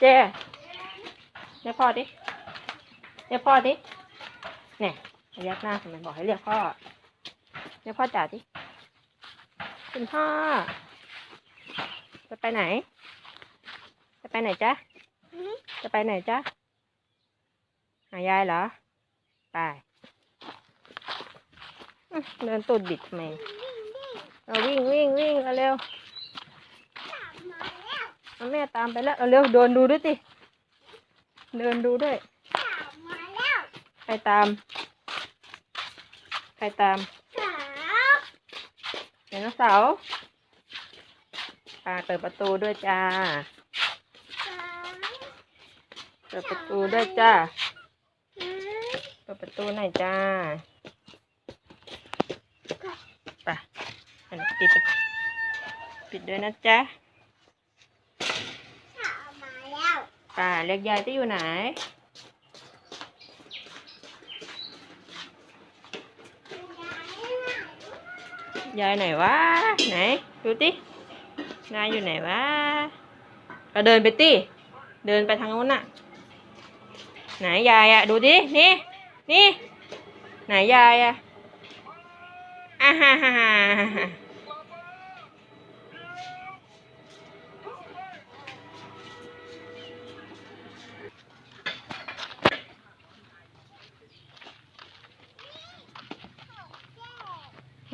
เจ๊เรียกพ่อดิเรียกพ่อดิเนี่ยพยักหน้าทำไมบอกให้เรียกพ่อเรียกพ่อจ๋าดิคุณพ่อ จะไปไหน จะไปไหนจ๊ะจะไปไหนจ๊ะหายายเหรอ ไป เดินตูดบิดทำไมเอาวิ่งวิ่งวิ่งเอาเร็ว แม่ตามไปแล้วเอาเร็วเดินดูด้วยสิเดินดูด้วยใครตาม ใครตามไดโนเสาร์อ่าเปิดประตูด้วยจ้าเปิดประตูด้วยจ้าเปิดประตูหน่อยจ้าไปอันนี้ปิดประปิดด้วยนะจ๊ะ ป่าเรียกยายที่อยู่ไหน ยายไหนวะ ไหน ดูตินายอยู่ไหนวะก็เดินไปติเดินไปทางนู้นน่ะ ไหนยายอะดูดินี่ นี่ ไหนยายอะอ่าฮ่าฮ่าฮ่า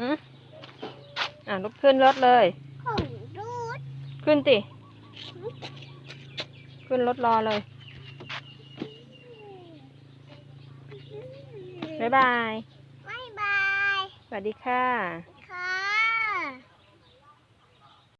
ฮ่าหืมอะลุกขึ้นรถเลยขึ้นติ ขึ้นรถรอเลย บ๊ายบาย บ๊ายบาย สวัสดีค่ะ